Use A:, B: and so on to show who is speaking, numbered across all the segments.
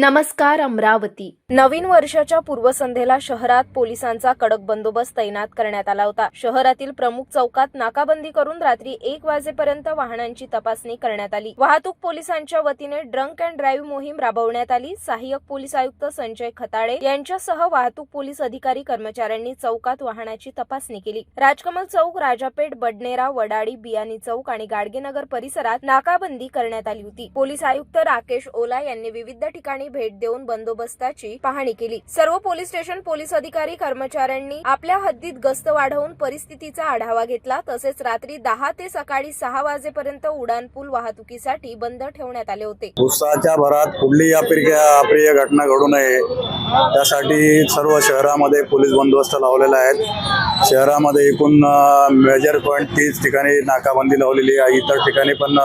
A: नमस्कार अमरावती. नवीन वर्षाच्या पूर्वसंध्येला शहरात पोलिसांचा कडक बंदोबस्त तैनात करण्यात आला होता. शहरातील प्रमुख चौकात नाकाबंदी करून रात्री एक वाजेपर्यंत वाहनांची तपासणी करण्यात आली. वाहतूक पोलिसांच्या वतीने ड्रंक अँड ड्राईव्ह मोहीम राबवण्यात आली. सहाय्यक पोलीस आयुक्त संजय खताळे यांच्यासह वाहतूक पोलीस अधिकारी कर्मचाऱ्यांनी चौकात वाहनाची तपासणी केली. राजकमल चौक राजापेठ बडनेरा वडाळी बियानी चौक आणि गाडगेनगर परिसरात नाकाबंदी करण्यात आली होती. पोलीस आयुक्त राकेश ओला यांनी विविध ठिकाणी भेट देऊन बंदोबस्ताची पाहणी केली. सर्व पोलीस स्टेशन पोलीस अधिकारी कर्मचाऱ्यांनी आपल्या हद्दीत गस्त वाढवून परिस्थितीचा आढावा घेतला. तसेच रात्री दहा ते सकाळी सहा वाजेपर्यंत उड्डाणपूल वाहतुकीसाठी बंद ठेवण्यात आले होते.
B: उत्साहाच्या भरात कुठलीही अप्रिय अप्रिय घटना घडू नये त्यासाठी सर्व शहरामध्ये पोलीस बंदोबस्त लावलेला आहे. शहरामध्ये एकूण मेजर पॉईंट तीस ठिकाणी नाकाबंदी लावलेली आहे. इतर ठिकाणी पण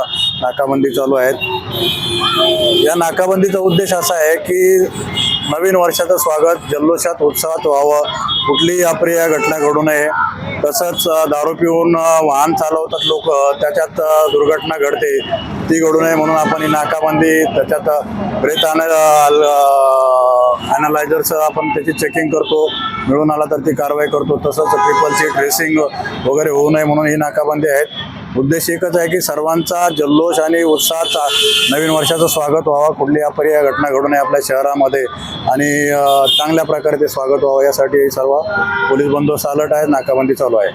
B: नाकाबंदी चालू आहेत. या नाकाबंदीचा उद्देश असा आहे की नवीन वर्षाचं स्वागत जल्लोषात उत्साहात व्हावं. कुठलीही अप्रिय घटना घडू नये. तसंच दारू पिऊन वाहन चालवतात लोक त्याच्यात दुर्घटना घडते. ती घडू नये म्हणून आपण ही नाकाबंदी त्याच्यात ब्रेथ अनालायझरचं आपण त्याची चेकिंग करतो. मिळून आला तर ती कारवाई करतो. तसंच ट्रिपलची ड्रेसिंग वगैरे होऊ नये म्हणून ही नाकाबंदी आहेत. उद्देश एकच आहे की सर्वांचा जल्लोष आणि उत्साहाचा नवीन वर्षाचं स्वागत व्हावं. कुठली अपरिय घटना घडू नये आपल्या शहरामध्ये आणि चांगल्या प्रकारे ते स्वागत व्हावं. यासाठी सर्व पोलीस बंदोबस्त अलर्ट आहे नाकाबंदी चालू आहे.